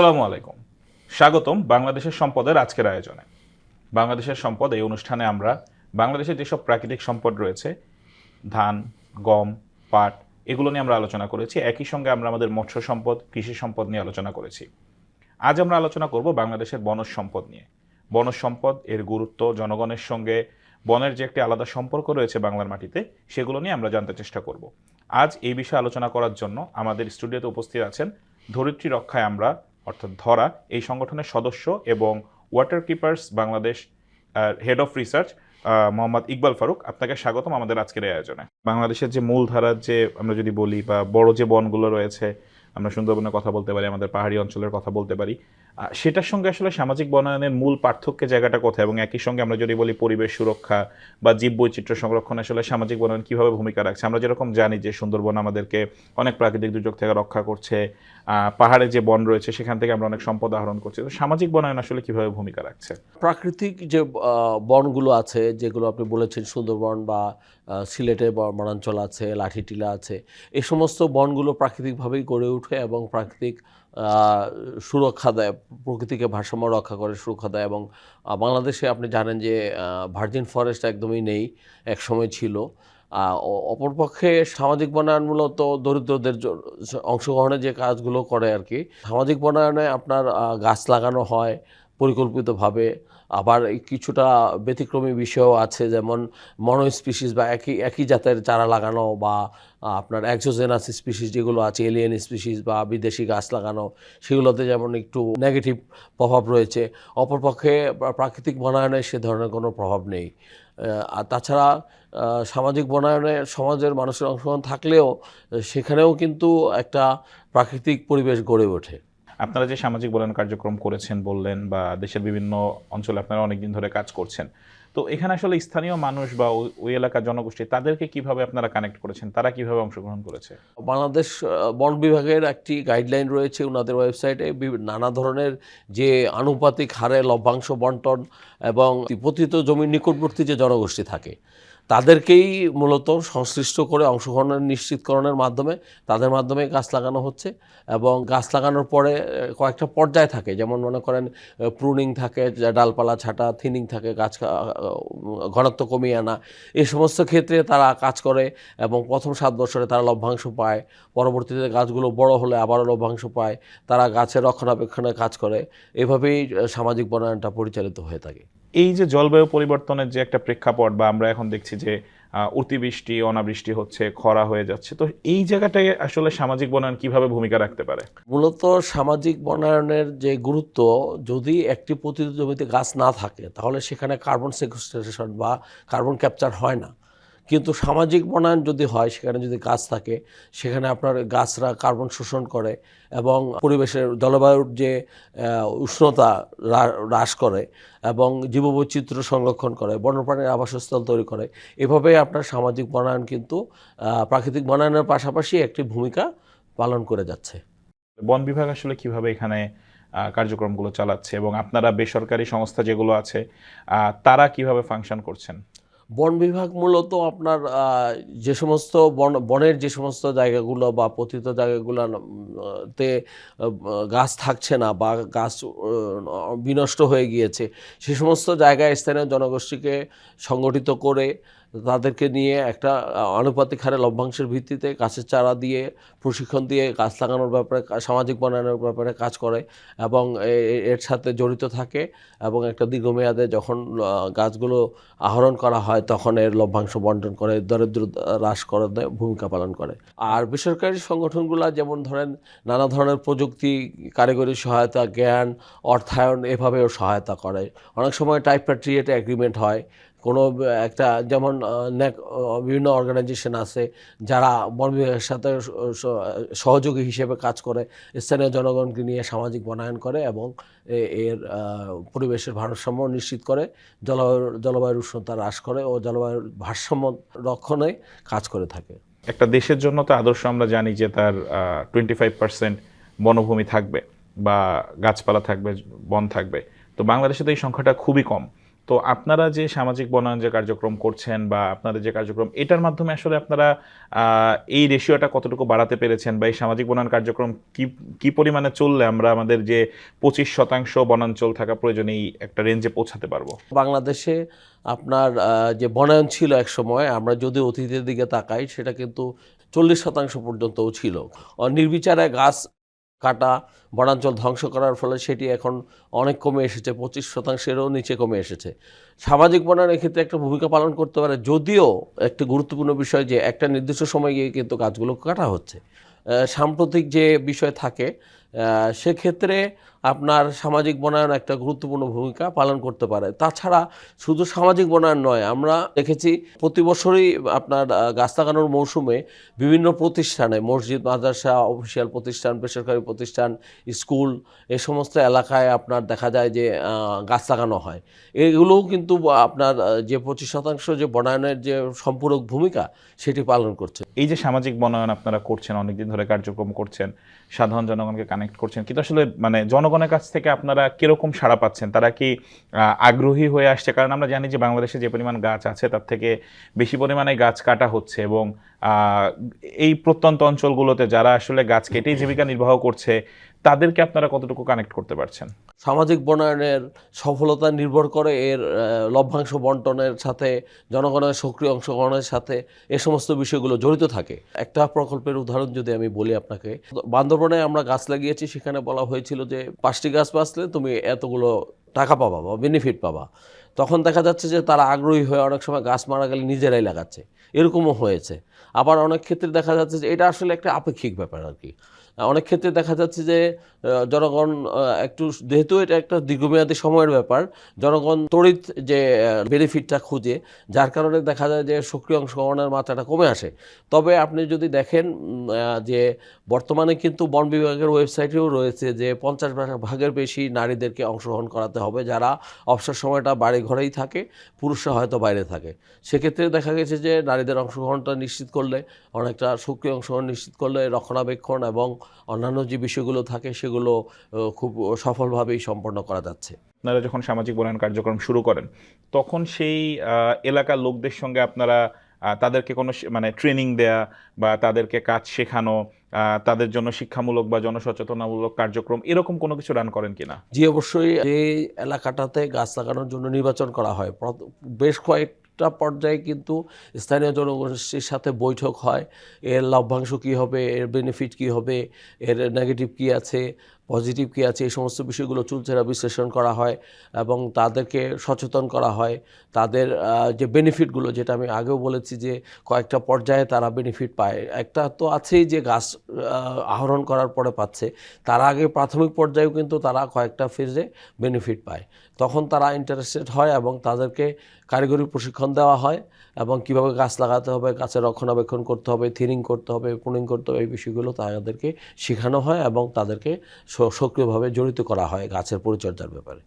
আসসালামু আলাইকুম। স্বাগতম বাংলাদেশের সম্পদের আজকের আয়োজনে। বাংলাদেশের সম্পদ এই অনুষ্ঠানে আমরা বাংলাদেশের যেসব প্রাকৃতিক সম্পদ রয়েছে, ধান, গম, পাট, এগুলো নিয়ে আমরা আলোচনা করেছি। একই সঙ্গে আমরা আমাদের মৎস্য সম্পদ, কৃষি সম্পদ নিয়ে আলোচনা করেছি। আজ আমরা আলোচনা করব বাংলাদেশের বনজ সম্পদ নিয়ে। বনজ সম্পদ, এর গুরুত্ব, জনগণের সঙ্গে বনের যে একটি আলাদা সম্পর্ক রয়েছে বাংলার মাটিতে, সেগুলো নিয়ে আমরা জানতে চেষ্টা করব। আজ এই বিষয়ে আলোচনা করার জন্য আমাদের স্টুডিওতে উপস্থিত আছেন ধরিত্রী রক্ষায় আমরা অর্থাৎ ধরা, এই সংগঠনের সদস্য এবং water keepers Bangladesh head of research Mohammad Iqbal Faruk, আপনাকে স্বাগতম আমাদের আজকের আয়োজনে। বাংলাদেশের যে মূলধারার যে, আমরা যদি বলি, বা বড় যে বনগুলো রয়েছে, আমরা সুন্দরবনের কথা বলতে পারি, আমাদের পাহাড়ি অঞ্চলের কথা বলতে পারি সেটার সঙ্গে আসলে সামাজিক বনায়নের মূল পার্থক্যের জায়গাটা কোথায়? এবং একই সঙ্গে আমরা যদি বলি পরিবেশ সুরক্ষা বা জীব বৈচিত্র্য সংরক্ষণ, আসলে সামাজিক বনায়ন কীভাবে ভূমিকা রাখছে? আমরা যেরকম জানি যে সুন্দরবন আমাদেরকে অনেক প্রাকৃতিক দুর্যোগ থেকে রক্ষা করছে পাহাড়ে যে বন রয়েছে সেখান থেকে আমরা অনেক সম্পদ আহরণ করছি। তো সামাজিক বনায়ন আসলে কীভাবে ভূমিকা রাখছে? প্রাকৃতিক যে বনগুলো আছে, যেগুলো আপনি বলেছেন সুন্দরবন বা সিলেটে বনাঞ্চল আছে, লাঠিটিলা আছে এই সমস্ত বনগুলো প্রাকৃতিকভাবেই গড়ে ওঠে এবং প্রাকৃতিক সুরক্ষা দেয়, প্রকৃতিকে ভারসাম্য রক্ষা করে, সুরক্ষা দেয় এবং বাংলাদেশে আপনি জানেন যে ভার্জিন ফরেস্ট একদমই নেই এক সময় ছিল অপরপক্ষে সামাজিক বনায়ন মূলত দরিদ্রদের অংশগ্রহণে যে কাজগুলো করে আর কি, সামাজিক বনায়নে আপনার গাছ লাগানো হয় পরিকল্পিতভাবে আবার কিছুটা ব্যতিক্রমী বিষয়ও আছে, যেমন মনো স্পিসিস বা একই একই জাতের চারা লাগানো বা আপনার একজোজেনাস স্পিসিস যেগুলো আছে এলিয়েন স্পিসিস বা বিদেশি গাছ লাগানো, সেগুলোতে যেমন একটু নেগেটিভ প্রভাব রয়েছে, অপরপক্ষে প্রাকৃতিক বনায়নে সে ধরনের কোনো প্রভাব নেই। আর তাছাড়া সামাজিক বনায়নে সমাজের মানুষের অংশগ্রহণ থাকলেও, সেখানেও কিন্তু একটা প্রাকৃতিক পরিবেশ গড়ে ওঠে। আপনারা যে সামাজিক বনায়ন কার্যক্রম করেছেন বললেন বা দেশের বিভিন্ন অঞ্চলে আপনারা অনেকদিন ধরে কাজ করছেন। তো এখানে আসলে স্থানীয় মানুষ বা ওই- এলাকার জনগোষ্ঠী, তাদেরকে কীভাবে আপনারা কানেক্ট করেছেন? তারা কীভাবে অংশগ্রহণ করেছে? বাংলাদেশ বন বিভাগের একটি গাইডলাইন রয়েছে ওনাদের ওয়েবসাইটে নানা ধরনের যে আনুপাতিক হারে লভ্যাংশ বন্টন এবং পতিত জমির নিকটবর্তী যে জনগোষ্ঠী থাকে তাদেরকেই মূলত সংশ্লিষ্ট করে অংশগ্রহণের নিশ্চিতকরণের মাধ্যমে, তাদের মাধ্যমে গাছ লাগানো হচ্ছে এবং গাছ লাগানোর পরে কয়েকটা পর্যায় থাকে। যেমন মনে করেন প্রুনিং থাকে ডালপালা ছাটা থিনিং থাকে, গাছ ঘনত্ব কমিয়ে আনা। এই সমস্ত ক্ষেত্রে তারা কাজ করে এবং প্রথম সাত বছরে তারা লভ্যাংশ পায়। পরবর্তীতে গাছগুলো বড় হলে আবারও লভ্যাংশ পায়। তারা গাছের রক্ষণাবেক্ষণে কাজ করে। এভাবেই সামাজিক বনায়নটা পরিচালিত হয়ে থাকে। এই যে জলবায়ু পরিবর্তনের যে একটা প্রেক্ষাপট বা আমরা এখন দেখছি যে অতিবৃষ্টি, অনাবৃষ্টি হচ্ছে, খরা হয়ে যাচ্ছে, তো এই জায়গাটায় আসলে সামাজিক বনায়ন কীভাবে ভূমিকা রাখতে পারে? মূলত সামাজিক বনায়নের যে গুরুত্ব, যদি একটি পতিত জমিতে গাছ না থাকে, তাহলে সেখানে কার্বন সেকুস্ট্রেশন বা কার্বন ক্যাপচার হয় না। কিন্তু সামাজিক বনায়ন যদি হয়, সেখানে যদি গাছ থাকে, সেখানে আপনার গাছরা কার্বন শোষণ করে এবং পরিবেশের জলবায়ুর যে উষ্ণতা হ্রাস করে এবং জীববৈচিত্র্য সংরক্ষণ করে, বন্যপ্রাণীর আবাসস্থল তৈরি করে এভাবে আপনার সামাজিক বনায়ন কিন্তু প্রাকৃতিক বনায়নের পাশাপাশি একটি ভূমিকা পালন করে যাচ্ছে। বন বিভাগ আসলে কীভাবে এখানে কার্যক্রমগুলো চালাচ্ছে এবং আপনারা বেসরকারি সংস্থা যেগুলো আছে তারা কীভাবে ফাংশন করছেন? বন বিভাগ মূলত আপনার যে সমস্ত বন, বনের যে সমস্ত জায়গাগুলো বা পতিত জায়গাগুলো তে গাছ থাকছে না বা গাছ বিনষ্ট হয়ে গিয়েছে, সে সমস্ত জায়গায় স্থানীয় জনগোষ্ঠীকে সংগঠিত করে তাদেরকে নিয়ে একটা আনুপাতিক হারে লভ্যাংশের ভিত্তিতে গাছের চারা দিয়ে, প্রশিক্ষণ দিয়ে গাছ লাগানোর ব্যাপারে, সামাজিক বনায়নের ব্যাপারে কাজ করে এবং এর সাথে জড়িত থাকে এবং একটা দীর্ঘমেয়াদে যখন গাছগুলো আহরণ করা হয় তখন এর লভ্যাংশ বন্টন করে, দরিদ্র হ্রাস করে ভূমিকা পালন করে। আর বেসরকারি সংগঠনগুলো যেমন ধরেন নানা ধরনের প্রযুক্তি, কারিগরি সহায়তা, জ্ঞান, অর্থায়ন এভাবেও সহায়তা করে। অনেক সময় টাইপ্যাট্রিয়েট এগ্রিমেন্ট হয়। কোনো একটা যেমন বিভিন্ন অর্গানাইজেশন আছে যারা বন বিভাগের সাথে সহযোগী হিসেবে কাজ করে, স্থানীয় জনগণকে নিয়ে সামাজিক বনায়ন করে এবং এর পরিবেশের ভারসাম্য নিশ্চিত করে, জলবায়ুর জলবায়ুর উষ্ণতা হ্রাস করে ও জলবায়ুর ভারসাম্য রক্ষণে কাজ করে থাকে। একটা দেশের জন্য তো আদর্শ আমরা জানি যে তার টোয়েন্টি ফাইভ পার্সেন্ট বনভূমি থাকবে বা গাছপালা থাকবে, বন থাকবে। তো বাংলাদেশে তো এই সংখ্যাটা খুবই কম। তো আপনারা যে সামাজিক বনায়ন যে কার্যক্রম করছেন বা আপনাদের যে কার্যক্রম, এটার মাধ্যমে আসলে আপনারা এই রেশিওটা কতটুকু বাড়াতে পেরেছেন বা এই সামাজিক বনায়ন কার্যক্রম কি কি পরিমাণে চললে আমরা আমাদের যে পঁচিশ শতাংশ বনাঞ্চল থাকা প্রয়োজনে এই একটা রেঞ্জে পৌঁছাতে পারব? বাংলাদেশে আপনার যে বনায়ন ছিল এক সময়, আমরা যদি অতীতের দিকে তাকাই, সেটা কিন্তু চল্লিশ শতাংশ পর্যন্তও ছিল। নির্বিচারে গাছ কাটা, বনাঞ্চল ধ্বংস করার ফলে সেটি এখন অনেক কমে এসেছে, পঁচিশ শতাংশেরও নিচে কমে এসেছে। সামাজিক বনায়নের ক্ষেত্রে একটা ভূমিকা পালন করতে পারে, যদিও একটি গুরুত্বপূর্ণ বিষয় যে একটা নির্দিষ্ট সময় গিয়ে কিন্তু গাছগুলো কাটা হচ্ছে। সাম্প্রতিক যে বিষয় থাকে সেক্ষেত্রে আপনার সামাজিক বনায়ন একটা গুরুত্বপূর্ণ ভূমিকা পালন করতে পারে। তাছাড়া শুধু সামাজিক বনায়ন নয়, আমরা দেখেছি প্রতি বছরই আপনার গাছ লাগানোর মৌসুমে বিভিন্ন প্রতিষ্ঠানে, মসজিদ, মাদ্রাসা, অফিসিয়াল প্রতিষ্ঠান, বেসরকারি প্রতিষ্ঠান, স্কুল, এ সমস্ত এলাকায় আপনার দেখা যায় যে গাছ লাগানো হয়। এগুলোও কিন্তু আপনার যে পঁচিশ শতাংশ যে বনায়নের যে সম্পূরক ভূমিকা, সেটি পালন করছে। এই যে সামাজিক বনায়ন আপনারা করছেন, অনেকদিন ধরে কার্যক্রম করছেন সাধারণ জনগণকে কানেক্ট করছেন। কিন্তু আসলে মানে জনগণের কাছ থেকে আপনারা কীরকম সাড়া পাচ্ছেন? তারা কি আগ্রহী হয়ে আসছে? কারণ আমরা জানি যে বাংলাদেশে যে পরিমাণ গাছ আছে, তার থেকে বেশি পরিমাণে গাছ কাটা হচ্ছে এবং এই প্রত্যন্ত অঞ্চলগুলোতে যারা আসলে গাছ কেটেই জীবিকা নির্বাহ করছে তাদেরকে আপনারা কতটুকু কানেক্ট করতে পারছেন? সামাজিক বনায়নের সফলতা নির্ভর করে এর লভ্যাংশ বন্টনের সাথে, জনগণের সক্রিয় অংশগ্রহণের সাথে এ সমস্ত বিষয়গুলো জড়িত থাকে। একটা প্রকল্পের উদাহরণ যদি আমি বলি আপনাকে, বান্দরবনে আমরা গাছ লাগিয়েছি, সেখানে বলা হয়েছিল যে পাঁচটি গাছ বাঁচলে তুমি এতগুলো টাকা পাবা বা বেনিফিট পাবা। তখন দেখা যাচ্ছে যে তারা আগ্রহী হয়ে অনেক সময় গাছ মারা গেলে নিজেরাই লাগাচ্ছে। এরকমও হয়েছে। আবার অনেক ক্ষেত্রে দেখা যাচ্ছে যে এটা আসলে একটা আপেক্ষিক ব্যাপার আর কি। অনেক ক্ষেত্রে দেখা যাচ্ছে যে জনগণ একটু যেহেতু এটা একটা দীর্ঘমেয়াদী সময়ের ব্যাপার, জনগণ তড়িৎ যে বেনিফিটটা খুঁজে, যার কারণে দেখা যায় যে সক্রিয় অংশগ্রহণের মাত্রাটা কমে আসে। তবে আপনি যদি দেখেন যে বর্তমানে কিন্তু বন বিভাগের ওয়েবসাইটেও রয়েছে যে পঞ্চাশ ভাগের বেশি নারীদেরকে অংশগ্রহণ করাতে হবে, যারা অবসর সময়টা বাড়ি ঘরেই থাকে, পুরুষরা হয়তো বাইরে থাকে। সেক্ষেত্রে দেখা গেছে যে নারীদের অংশগ্রহণটা নিশ্চিত করলে অনেকটা সক্রিয় অংশগ্রহণ নিশ্চিত করলে রক্ষণাবেক্ষণ এবং অন্যান্য যে বিষয়গুলো থাকে সেগুলো খুব সফলভাবেই সম্পন্ন করা যাচ্ছে। আপনারা যখন সামাজিক বনায়ন কার্যক্রম শুরু করেন তখন সেই এলাকার লোকদের সঙ্গে আপনারা তাদেরকে কোনো মানে ট্রেনিং দেয়া বা তাদেরকে কাজ শেখানো তাদের জন্য শিক্ষামূলক বা জনসচেতনামূলক কার্যক্রম এরকম কোনো কিছু রান করেন কিনা? জি অবশ্যই। যে এলাকাটাতে গাছ লাগানোর জন্য নির্বাচন করা হয়। বেশ বেশ কয়েকটা পর্যায়ে কিন্তু স্থানীয় জনগোষ্ঠীর সাথে বৈঠক হয়। এর লভ্যাংশ কী হবে? এর বেনিফিট কী হবে? এর নেগেটিভ কী আছে? পজিটিভ কী আছে, এই সমস্ত বিষয়গুলো চুলচেরা বিশ্লেষণ করা হয় এবং তাদেরকে সচেতন করা হয়। তাদের যে বেনিফিটগুলো যেটা আমি আগেও বলেছি যে কয়েকটা পর্যায়ে তারা বেনিফিট পায়। একটা তো আছেই যে গাছ আহরণ করার পরে পাচ্ছে। তার আগে প্রাথমিক পর্যায়েও কিন্তু তারা কয়েকটা ফেজে বেনিফিট পায়। তখন তারা ইন্টারেস্টেড হয় এবং তাদেরকে কারিগরি প্রশিক্ষণ দেওয়া হয় এবং কীভাবে গাছ লাগাতে হবে, গাছের রক্ষণাবেক্ষণ করতে হবে থিনিং করতে হবে প্রুনিং করতে হবে, এই বিষয়গুলো তাদেরকে শেখানো হয় এবং তাদেরকে সক্রিয়ভাবে জড়িত করা হয় গাছের পরিচর্যার ব্যাপারে।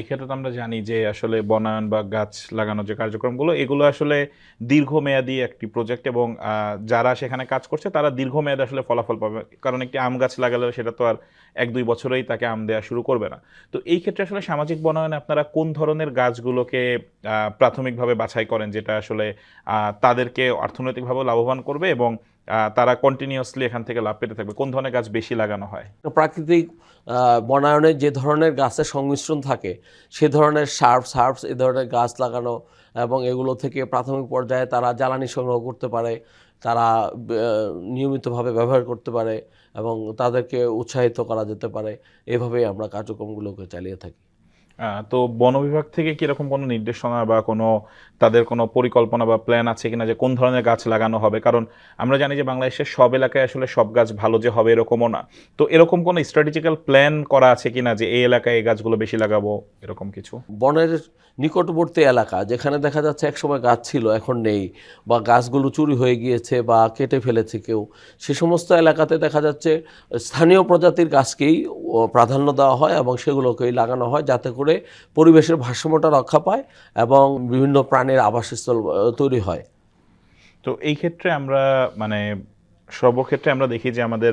এক্ষেত্রে তো আমরা জানি যে আসলে বনায়ন বা গাছ লাগানোর যে কার্যক্রমগুলো, এগুলো আসলে দীর্ঘমেয়াদী একটি প্রজেক্ট এবং যারা সেখানে কাজ করছে তারা দীর্ঘমেয়াদে আসলে ফলাফল পাবে। কারণ একটি আম গাছ লাগালে সেটা তো আর এক দুই বছরেই তাকে আম দেওয়া শুরু করবে না। তো এই ক্ষেত্রে আসলে সামাজিক বনায়নে আপনারা কোন ধরনের গাছগুলোকে প্রাথমিকভাবে বাছাই করেন যেটা আসলে তাদেরকে অর্থনৈতিকভাবে লাভবান করবে এবং তারা কন্টিনিউসলি এখান থেকে লাভ পেতে থাকবে। কোন ধরনের গাছ বেশি লাগানো হয়? তো প্রাকৃতিক বনায়নে যে ধরনের গাছের সংমিশ্রণ থাকে সে ধরনের সার্ফ সার্ফস এ ধরনের গাছ লাগানো এবং এগুলো থেকে প্রাথমিক পর্যায়ে তারা জ্বালানি সংগ্রহ করতে পারে তারা নিয়মিতভাবে ব্যবহার করতে পারে এবং তাদেরকে উৎসাহিত করা যেতে পারে। এভাবেই আমরা কার্যক্রমগুলোকে চালিয়ে থাকি। তো বন বিভাগ থেকে কীরকম কোনো নির্দেশনা বা কোনো তাদের কোনো পরিকল্পনা বা প্ল্যান আছে কিনা যে কোন ধরনের গাছ লাগানো হবে? কারণ আমরা জানি যে বাংলাদেশের সব এলাকায় আসলে সব গাছ ভালো যে হবে এরকমও না। তো এরকম কোনো স্ট্র্যাটেজিক্যাল প্ল্যান করা আছে কিনা যে এই এলাকায় এই গাছগুলো বেশি লাগাবো? এরকম কিছু? বনের নিকটবর্তী এলাকা, যেখানে দেখা যাচ্ছে একসময় গাছ ছিল, এখন নেই বা গাছগুলো চুরি হয়ে গিয়েছে বা কেটে ফেলেছে কেউ, সে সমস্ত এলাকাতে দেখা যাচ্ছে স্থানীয় প্রজাতির গাছকেই প্রাধান্য দেওয়া হয় এবং সেগুলোকেই লাগানো হয় যাতে করে পরিবেশের ভারসাম্যটা রক্ষা পায় এবং বিভিন্ন প্রাণীর আবাসস্থল তৈরি হয়। তো এই ক্ষেত্রে আমরা মানে সর্বক্ষেত্রে আমরা দেখি যে আমাদের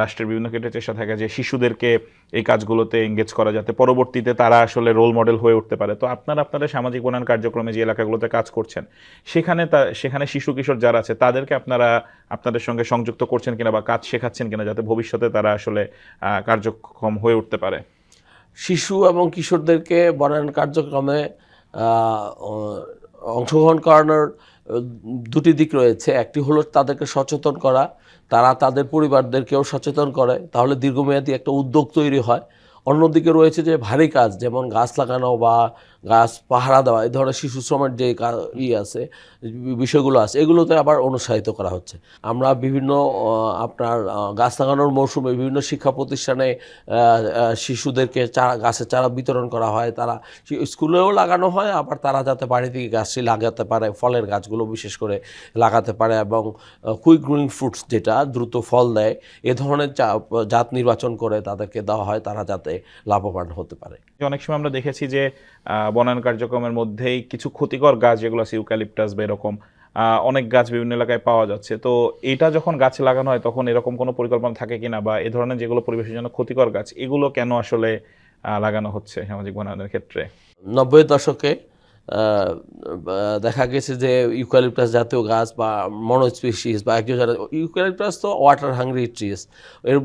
রাষ্ট্রের বিভিন্ন ক্ষেত্রে চেষ্টা থাকে যে শিশুদেরকে এই কাজগুলোতে এঙ্গেজ করা যাতে পরবর্তীতে তারা আসলে রোল মডেল হয়ে উঠতে পারে। তো আপনারা আপনাদের সামাজিক উন্নয়ন কার্যক্রমে যে এলাকাগুলোতে কাজ করছেন সেখানে তা সেখানে শিশু কিশোর যারা আছে তাদেরকে আপনারা আপনাদের সঙ্গে সংযুক্ত করছেন কিনা বা কাজ শেখাচ্ছেন কিনা যাতে ভবিষ্যতে তারা আসলে আহ, কার্যক্ষম হয়ে উঠতে পারে। শিশু এবং কিশোরদেরকে বনায়ন কার্যক্রমে অংশগ্রহণ করানোর দুটি দিক রয়েছে। একটি হলো তাদেরকে সচেতন করা। তারা তাদের পরিবারদেরকেও সচেতন করে, তাহলে দীর্ঘমেয়াদী একটা উদ্যোগ তৈরি হয়। অন্যদিকে রয়েছে যে ভারী কাজ, যেমন গাছ লাগানো বা গাছ, পাহারা দেওয়া, এই ধরনের শিশু শ্রমের যে ই আছে, বিষয়গুলো আছে, এগুলোতে আবার অনুৎসাহিত করা হচ্ছে। আমরা বিভিন্ন আপনার গাছ লাগানোর মৌসুমে বিভিন্ন শিক্ষা প্রতিষ্ঠানে শিশুদেরকে চারা গাছের চারা বিতরণ করা হয়, তারা স্কুলেও লাগানো হয়, আবার তারা যাতে বাড়ি থেকে গাছটি লাগাতে পারে, ফলের গাছগুলো বিশেষ করে লাগাতে পারে এবং কুইক গ্রোয়িং ফ্রুটস যেটা দ্রুত ফল দেয়, এ ধরনের জাত নির্বাচন করে তাদেরকে দেওয়া হয়, তারা যাতে লাভবান হতে পারে। অনেক সময় আমরা দেখেছি যে বনায়ন কার্যক্রমের মধ্যেই কিছু ক্ষতিকর গাছ, যেগুলো আছে ইউক্যালিপটাস বা এরকম অনেক গাছ বিভিন্ন এলাকায় পাওয়া যাচ্ছে। তো এটা যখন গাছ লাগানো হয়, তখন এরকম কোনো পরিকল্পনা থাকে কিনা বা এ ধরনের যেগুলো পরিবেশের জন্য ক্ষতিকর গাছ, এগুলো কেন আসলে লাগানো হচ্ছে সামাজিক বনায়নের ক্ষেত্রে? নব্বই দশকে দেখা গেছে যে ইউক্যালিপটাস জাতীয় গাছ বা মনোস্পিসিস বা একজন ইউক্যালিপটাস তো ওয়াটার হাংরি ট্রিজ এর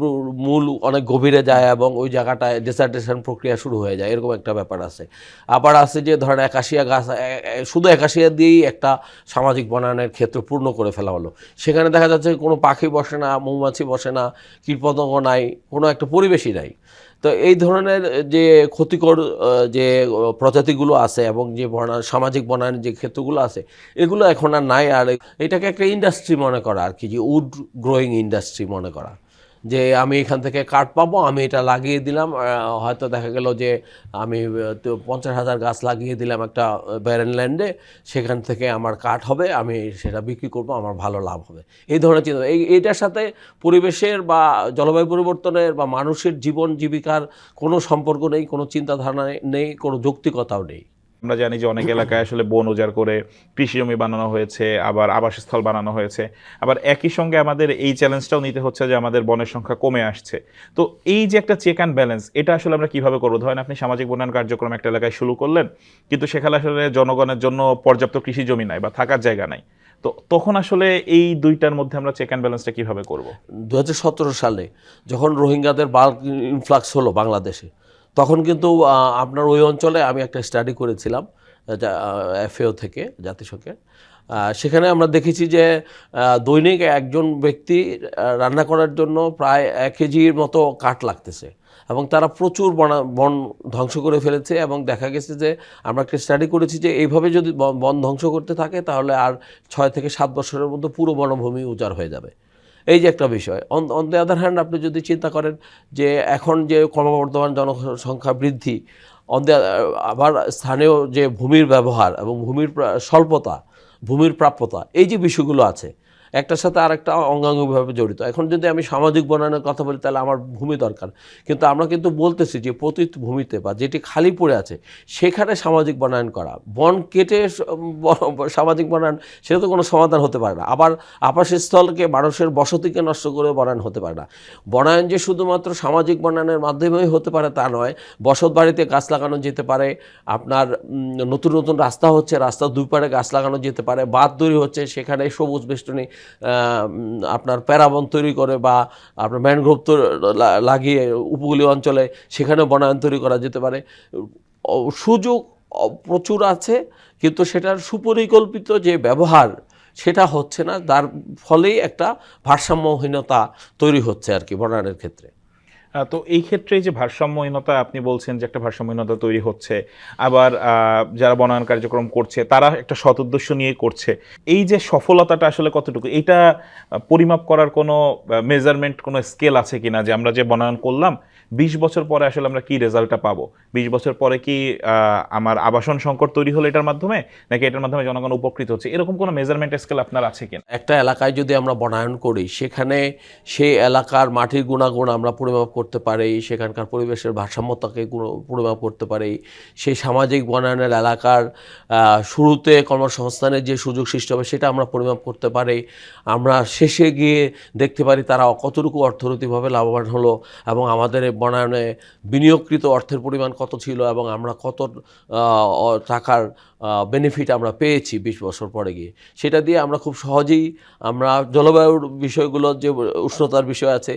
মূল অনেক গভীরে যায় এবং ওই জায়গাটায় ডেসার্টেশন প্রক্রিয়া শুরু হয়ে যায়। এরকম একটা ব্যাপার আছে। আবার আছে যে ধরেন একাশিয়া গাছ শুধু একাশিয়া দিয়েই একটা সামাজিক বনায়নের ক্ষেত্র পূর্ণ করে ফেলা হলো। সেখানে দেখা যাচ্ছে কোনো পাখি বসে না, মৌমাছি বসে না, কীটপতঙ্গ নাই, কোনো একটা পরিবেশই নাই। তো এই ধরনের যে ক্ষতিকর যে প্রজাতিগুলো আছে এবং যে বনা- সামাজিক বনায়নের যে ক্ষেত্রগুলো আছে, এগুলো এখন আর নাই। আর এটাকে একটা ইন্ডাস্ট্রি মনে করা আর কি, যে উড গ্রোয়িং ইন্ডাস্ট্রি মনে করা। যে আমি এখান থেকে কাঠ পাবো, আমি এটা লাগিয়ে দিলাম। হয়তো দেখা গেল যে আমি পঞ্চাশ হাজার গাছ লাগিয়ে দিলাম একটা ব্যারেন ল্যান্ডে সেখান থেকে আমার কাঠ হবে, আমি সেটা বিক্রি করব, আমার ভালো লাভ হবে। এই ধরনের চিন্তা। এই, এইটার সাথে পরিবেশের বা জলবায়ু পরিবর্তনের বা মানুষের জীবন জীবিকার কোনো সম্পর্ক নেই, কোনো চিন্তাধারণা নেই, কোনো যৌক্তিকতাও নেই। আমরা জানি যে অনেক এলাকায় আসলে বন উজাড় করে কৃষি জমি বানানো হয়েছে, আবার আবাসস্থল বানানো হয়েছে। আবার একই সঙ্গে আমাদের এই চ্যালেঞ্জটাও নিতে হচ্ছে যে আমাদের বনের সংখ্যা কমে আসছে। তো এই যে একটা চেক অ্যান্ড ব্যালেন্স এটা আসলে আমরা কীভাবে করব? ধরেন আপনি সামাজিক বনায়ন কার্যক্রম একটা এলাকায় শুরু করলেন, কিন্তু সেখানে আসলে জনগণের জন্য পর্যাপ্ত কৃষি জমি নাই বা থাকার জায়গা নাই। তো তখন আসলে এই দুইটার মধ্যে আমরা চেক অ্যান্ড ব্যালেন্সটা কীভাবে করব? দু হাজার সতেরো সালে যখন রোহিঙ্গাদের বাল্ক ইনফ্লাক্স হলো বাংলাদেশে তখন কিন্তু আপনার ওই অঞ্চলে আমি একটা স্টাডি করেছিলাম এফএও থেকে, জাতিসংঘের। সেখানে আমরা দেখেছি যে দৈনিক একজন ব্যক্তি রান্না করার জন্য প্রায় এক কেজির মতো কাঠ লাগতেছে এবং তারা প্রচুর বনা, বন ধ্বংস করে ফেলেছে এবং দেখা গেছে যে, আমরা একটা স্টাডি করেছি যে, এইভাবে যদি বন- বন ধ্বংস করতে থাকে তাহলে আর ছয় থেকে সাত বছরের মধ্যে পুরো বনভূমি উজাড় হয়ে যাবে। এই যে একটা বিষয় অন দ্য আদার হ্যান্ড আপনি যদি চিন্তা করেন যে এখন যে ক্রমবর্ধমান জনসংখ্যা বৃদ্ধি অন দ্য আবার স্থানীয় যে ভূমির ব্যবহার এবং ভূমির স্বল্পতা, ভূমির প্রাপ্যতা, এই যে বিষয়গুলো আছে একটার সাথে আরেকটা অঙ্গাঙ্গিভাবে জড়িত। এখন যদি আমি সামাজিক বনায়নের কথা বলি, তাহলে আমার ভূমি দরকার। কিন্তু আমরা কিন্তু বলতেছি যে পতিত ভূমিতে বা যেটি খালি পড়ে আছে, সেখানে সামাজিক বনায়ন করা। বন কেটে সামাজিক বনায়ন, সেটা তো কোনো সমাধান হতে পারে না। আবার আবাসস্থলকে মানুষের বসতিকে নষ্ট করে বনায়ন হতে পারে না। বনায়ন যে শুধুমাত্র সামাজিক বনায়নের মাধ্যমেই হতে পারে তা নয়, বসত বাড়িতে গাছ লাগানো যেতে পারে, আপনার নতুন নতুন রাস্তা হচ্ছে, রাস্তার দুই পারে গাছ লাগানো যেতে পারে, বাঁধ তৈরি হচ্ছে, সেখানে সবুজ বেষ্টনী আপনার প্যারাবন তৈরি করে বা আপনার ম্যানগ্রোভ লাগিয়ে উপকূলীয় অঞ্চলে সেখানে বনায়ন তৈরি করা যেতে পারে। সুযোগ প্রচুর আছে, কিন্তু সেটার সুপরিকল্পিত যে ব্যবহার সেটা হচ্ছে না, তার ফলেই একটা ভারসাম্যহীনতা তৈরি হচ্ছে আর কি বনায়নের ক্ষেত্রে। তো এই ক্ষেত্রে যে ভারসাম্যহীনতা, আপনি বলছেন যে একটা ভারসাম্যহীনতা তৈরি হচ্ছে। আবার যারা বনায়ন কার্যক্রম করছে, তারা একটা সদুদ্দেশ্য নিয়ে করছে। এই যে সফলতাটা আসলে কতটুকু? এটা পরিমাপ করার কোনো মেজারমেন্ট কোনো স্কেল আছে কিনা? যে আমরা যে বনায়ন করলাম বিশ বছর পরে আসলে আমরা কি রেজাল্টটা পাবো? বিশ বছর পরে কি আমার আবাসন সংকট তৈরি হলো এটার মাধ্যমে? নাকি এটার মাধ্যমে জনগণ উপকৃত হচ্ছে? এরকম কোনো মেজারমেন্ট স্কেল আপনার আছে কিনা? একটা এলাকায় যদি আমরা বনায়ন করি, সেখানে সেই এলাকার মাটির গুণাগুণ আমরা পরিমাপ করতে পারি, সেখানকার পরিবেশের ভারসাম্যতাকে পরিমাপ করতে পারি, সেই সামাজিক বনায়নের এলাকার শুরুতে কর্মসংস্থানের যে সুযোগ সৃষ্টি হবে, সেটা আমরা পরিমাপ করতে পারি। আমরা শেষে গিয়ে দেখতে পারি তারা কতটুকু অর্থনৈতিকভাবে লাভবান হলো এবং আমাদের বনায়নে বিনিয়োগকৃত অর্থের পরিমাণ কত ছিল এবং আমরা কত টাকার বেনিফিট আমরা পেয়েছি বিশ বছর পরে গিয়ে। সেটা দিয়ে আমরা খুব সহজেই আমরা জলবায়ুর বিষয়গুলো যে উষ্ণতার বিষয় আছে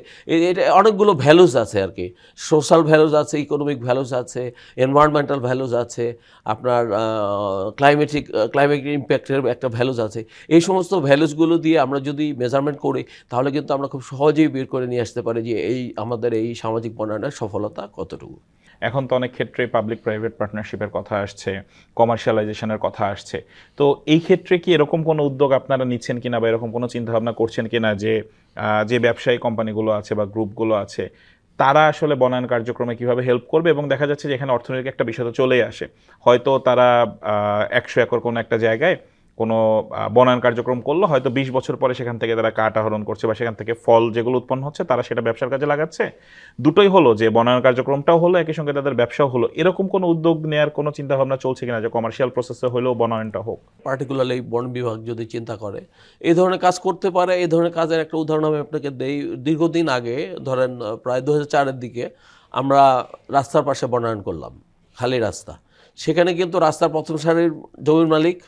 এটা অনেকগুলো ভ্যালুজ আছে আর কি। সোশ্যাল ভ্যালুজ আছে ইকোনমিক ভ্যালুজ আছে এনভায়রনমেন্টাল ভ্যালুজ আছে, আপনার ক্লাইমেটিক ক্লাইমেটিক ইম্প্যাক্টের একটা ভ্যালুজ আছে। এই সমস্ত ভ্যালুজগুলো দিয়ে আমরা যদি মেজারমেন্ট করি, তাহলে কিন্তু আমরা খুব সহজেই বের করে নিয়ে আসতে পারি যে এই আমাদের এই সামাজিক বনায়নের সফলতা কতটুকু? এখন তো অনেক ক্ষেত্রে পাবলিক প্রাইভেট পার্টনারশিপের কথা আসছে কমার্শিয়ালাইজেশনের কথা আসছে। তো এই ক্ষেত্রে কি এরকম কোনো উদ্যোগ আপনারা নিচ্ছেন কিনা বা এরকম কোনো চিন্তা ভাবনা করছেন কিনা যে যে ব্যবসায়ী কোম্পানিগুলো আছে বা গ্রুপগুলো আছে, তারা আসলে বনায়ন কার্যক্রমে কীভাবে হেল্প করবে? এবং দেখা যাচ্ছে যে এখানে অর্থনৈতিক একটা বিষয় তো চলেই আসে। হয়তো তারা একশো একর কোনো একটা জায়গায় কোনো বনায়ন কার্যক্রম করল, হয়তো বিশ বছর পরে সেখান থেকে তারা কাঠ আহরণ করছে বা সেখান থেকে ফল যেগুলো উৎপন্ন হচ্ছে তারা সেটা ব্যবসার কাজে লাগাচ্ছে। দুটোই হলো যে বনায়ন কার্যক্রমটাও হলো, একই সঙ্গে তাদের ব্যবসাও হলো। এরকম কোনো উদ্যোগ নেওয়ার কোনো চিন্তা ভাবনা চলছে কিনা যে কমার্শিয়াল প্রসেসে হলেও বনায়নটা হোক? পার্টিকুলারলি বন বিভাগ যদি চিন্তা করে, এই ধরনের কাজ করতে পারে, এই ধরনের কাজের একটা উদাহরণ আমি আপনাকে দেই। দীর্ঘদিন আগে, ধরেন প্রায় দু চারের দিকে আমরা রাস্তার পাশে বনায়ন করলাম, খালি রাস্তা। সেখানে কিন্তু রাস্তার প্রথম সারির জমির মালিক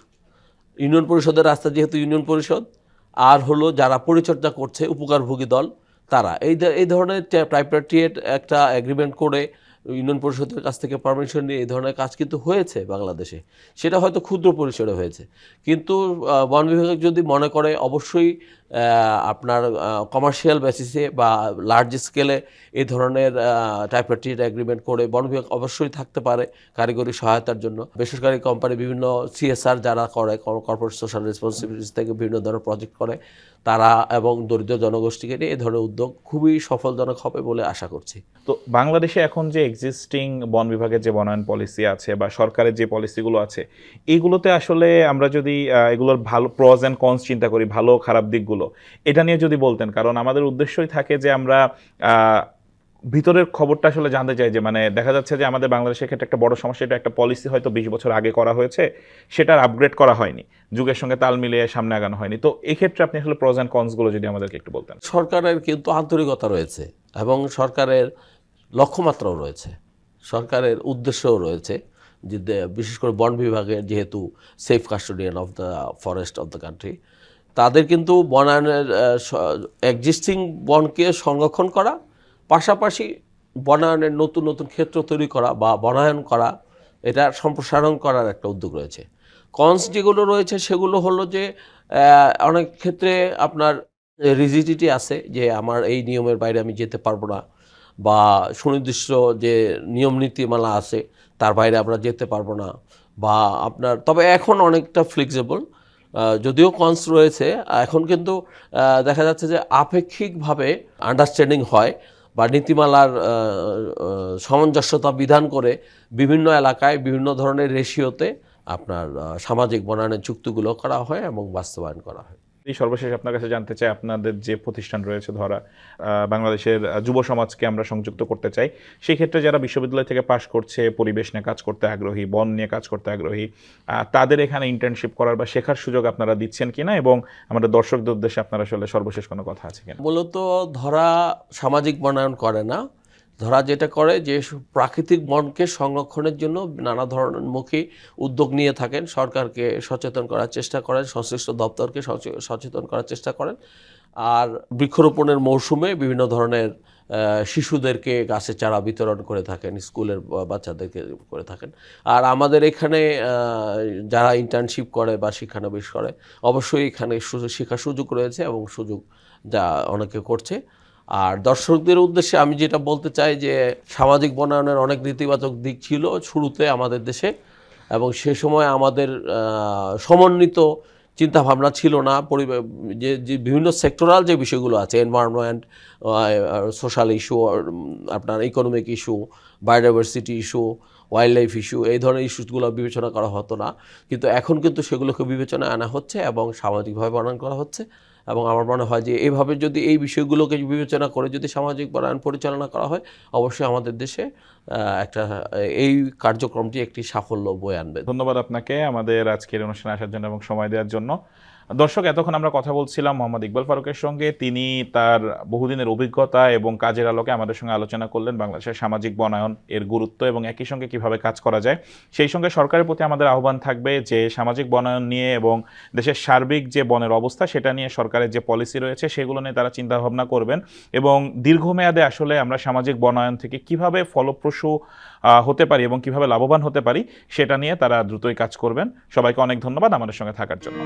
ইউনিয়ন পরিষদের রাস্তা যেহেতু ইউনিয়ন পরিষদ, আর হলো যারা পরিচর্যা করছে উপকারভোগী দল, তারা। এই এই ধরনের ট্রাইপার্টিয়েট একটা অ্যাগ্রিমেন্ট করে ইউনিয়ন পরিষদের কাছ থেকে পারমিশন নিয়ে এই ধরনের কাজ কিন্তু হয়েছে বাংলাদেশে। সেটা হয়তো ক্ষুদ্র পরিসরে হয়েছে। কিন্তু বন বিভাগ যদি মনে করে, অবশ্যই আপনার কমার্শিয়াল বেসিসে বা লার্জ স্কেলে এই ধরনের টাইপার্টির এগ্রিমেন্ট করে বন বিভাগ অবশ্যই থাকতে পারে কারিগরি সহায়তার জন্য। বেসরকারি কোম্পানি বিভিন্ন সিএসআর যারা করে কর্পোরেট সোশ্যাল রেসপন্সিবিলিটিস থেকে বিভিন্ন ধরনের প্রজেক্ট করে, তারা এবং দরিদ্র জনগোষ্ঠীকে নিয়ে এই ধরনের উদ্যোগ খুবই সফলজনক হবে বলে আশা করছি। তো বাংলাদেশে এখন যে এক্সিস্টিং বন বিভাগের যে বনায়ন পলিসি আছে বা সরকারের যে পলিসিগুলো আছে এইগুলোতে আসলে আমরা যদি এগুলোর ভালো প্রজ অ্যান্ড কনস চিন্তা করি, ভালো খারাপ দিকগুলো এটা নিয়ে যদি বলতেন, কারণ আমাদের উদ্দেশ্যই থাকে যে আমরা ভিতরের খবরটা আসলে জানতে চাই যে মানে দেখা যাচ্ছে যে আমাদের বাংলাদেশের ক্ষেত্রে একটা বড় সমস্যা, এটা একটা পলিসি হয়তো বিশ বছর আগে করা হয়েছে সেটার আপগ্রেড করা হয়নি। যুগের সঙ্গে তাল মিলিয়ে সামনে আগানো হয়নি। তো এক্ষেত্রে আপনি আসলে প্রজ অ্যান্ড কনসগুলো যদি আমাদেরকে একটু বলতেন। সরকারের কিন্তু আন্তরিকতা রয়েছে এবং সরকারের লক্ষ্যমাত্রাও রয়েছে। সরকারের উদ্দেশ্যও রয়েছে যে, বিশেষ করে বন বিভাগের যেহেতু safe custodian of the forest of the country তাদের কিন্তু বনায়নের এক্সিস্টিং বনকে সংরক্ষণ করা, পাশাপাশি বনায়নের নতুন নতুন ক্ষেত্র তৈরি করা বা বনায়ন করা, এটা সম্প্রসারণ করার একটা উদ্যোগ রয়েছে। কনস যেগুলো রয়েছে সেগুলো হলো যে অনেক ক্ষেত্রে আপনার রিজিডিটি আছে যে, আমার এই নিয়মের বাইরে আমি যেতে পারব না বা সুনির্দিষ্ট যে নিয়ম নীতিমালা আছে, তার বাইরে আমরা যেতে পারব না বা আপনার, তবে এখন অনেকটা ফ্লেক্সিবল যদিও কনস রয়েছে এখন কিন্তু দেখা যাচ্ছে যে আপেক্ষিকভাবে আন্ডারস্ট্যান্ডিং হয় বা নীতিমালার সামঞ্জস্যতা বিধান করে বিভিন্ন এলাকায় বিভিন্ন ধরনের রেশিওতে আপনার সামাজিক বনায়নের চুক্তিগুলো করা হয় এবং বাস্তবায়ন করা হয়। এই সর্বশেষ আপনার কাছে জানতে চাই, আপনাদের যে প্রতিষ্ঠান রয়েছে ধরা বাংলাদেশের যুব সমাজকে আমরা সংযুক্ত করতে চাই, সেই ক্ষেত্রে যারা বিশ্ববিদ্যালয় থেকে পাশ করছে, পরিবেশ নিয়ে কাজ করতে আগ্রহী, বন নিয়ে কাজ করতে আগ্রহী তাদের এখানে ইন্টার্নশিপ করার বা শেখার সুযোগ আপনারা দিচ্ছেন কিনা এবং আমাদের দর্শকদের উদ্দেশ্যে আপনারা আসলে সর্বশেষ কোনো কথা আছে কিনা মূলত ধরা সামাজিক বনায়ন করে না ধরা যেটা করে যে প্রাকৃতিক বনকে সংরক্ষণের জন্য নানা ধরনের মুখী উদ্যোগ নিয়ে থাকেন। সরকারকে সচেতন করার চেষ্টা করেন, সংশ্লিষ্ট দপ্তরকে সচেতন করার চেষ্টা করেন। আর বৃক্ষরোপণের মৌসুমে বিভিন্ন ধরনের শিশুদেরকে গাছের চারা বিতরণ করে থাকেন, স্কুলের বাচ্চাদেরকে করে থাকেন। আর আমাদের এখানে যারা ইন্টার্নশিপ করে বা শিক্ষানবিশ করে, অবশ্যই এখানে শেখার সুযোগ রয়েছে এবং সুযোগ যা অনেকে করছে। আর দর্শকদের উদ্দেশ্যে আমি যেটা বলতে চাই যে সামাজিক বনায়নের অনেক নেতিবাচক দিক ছিল শুরুতে আমাদের দেশে এবং সে সময় আমাদের সমন্বিত চিন্তা ভাবনা ছিল না। যে যে বিভিন্ন সেক্টরাল যে বিষয়গুলো আছে এনভায়রনমেন্ট সোশ্যাল ইস্যু আপনার economic issue biodiversity issue wild life issue এই ধরনের ইস্যুসগুলো বিবেচনা করা হতো না। কিন্তু এখন কিন্তু সেগুলোকে বিবেচনায় আনা হচ্ছে এবং সামাজিকভাবে বর্ণন করা হচ্ছে। এবং আমার মনে হয় যে এইভাবে যদি এই বিষয়গুলোকে বিবেচনা করে যদি সামাজিক বনায়ন পরিচালনা করা হয়, অবশ্যই আমাদের দেশে একটা, এই কার্যক্রমটি একটি সাফল্য বয়ে আনবে। ধন্যবাদ আপনাকে আমাদের আজকের অনুষ্ঠানে আসার জন্য এবং সময় দেওয়ার জন্য। দর্শক, এতক্ষণ আমরা কথা বলছিলাম মোহাম্মদ ইকবাল ফারুকের সঙ্গে। তিনি তার বহুদিনের অভিজ্ঞতা এবং কাজের আলোকে আমাদের সঙ্গে আলোচনা করলেন বাংলাদেশের সামাজিক বনায়ন এর গুরুত্ব এবং একই সঙ্গে কীভাবে কাজ করা যায়। সেই সঙ্গে সরকারের প্রতি আমাদের আহ্বান থাকবে যে সামাজিক বনায়ন নিয়ে এবং দেশের সার্বিক যে বনের অবস্থা, সেটা নিয়ে সরকারের যে পলিসি রয়েছে, সেগুলো নিয়ে তারা চিন্তা ভাবনা করবেন এবং দীর্ঘমেয়াদে আসলে আমরা সামাজিক বনায়ন থেকে কীভাবে ফলপ্রসূ হতে পারি এবং কীভাবে লাভবান হতে পারি, সেটা নিয়ে তারা দ্রুতই কাজ করবেন। সবাইকে অনেক ধন্যবাদ আমাদের সঙ্গে থাকার জন্য।